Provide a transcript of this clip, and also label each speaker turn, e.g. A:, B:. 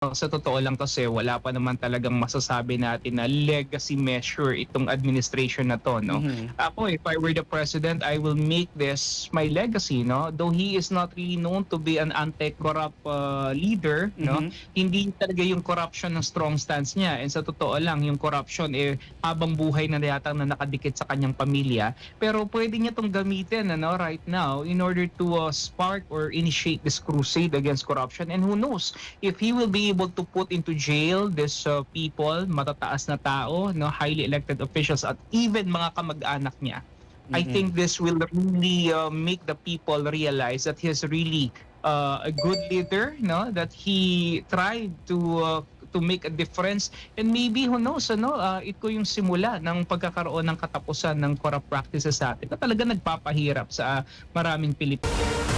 A: sa totoo lang kasi wala pa naman talagang masasabi natin na legacy measure itong administration na to, no?
B: Mhm.
A: Ako, if I were the president, I will make this my legacy, no? Though he is not really known to be an anti-corrupt uh, leader, no?
B: Mhm.
A: Hindi talaga yung corruption ng strong stance niya. And sa totoo lang, yung corruption eh habang buhay na yata na nakadikit sa kanyang pamilya. Pero pwede niya tong gamitin ano, right now in order to uh, spark or initiate this crusade against corruption. And who knows, if he will be able to put into jail these uh, people, matataas na tao, no, highly elected officials at even mga kamag-anak niya. I
B: Mhm.
A: think this will really uh, make the people realize that he's really uh, a good leader, no? That he tried to uh, to make a difference and maybe who knows ano uh, ito yung simula ng pagkakaroon ng katapusan ng corrupt practices sa atin na talaga nagpapahirap sa uh, maraming Pilipino.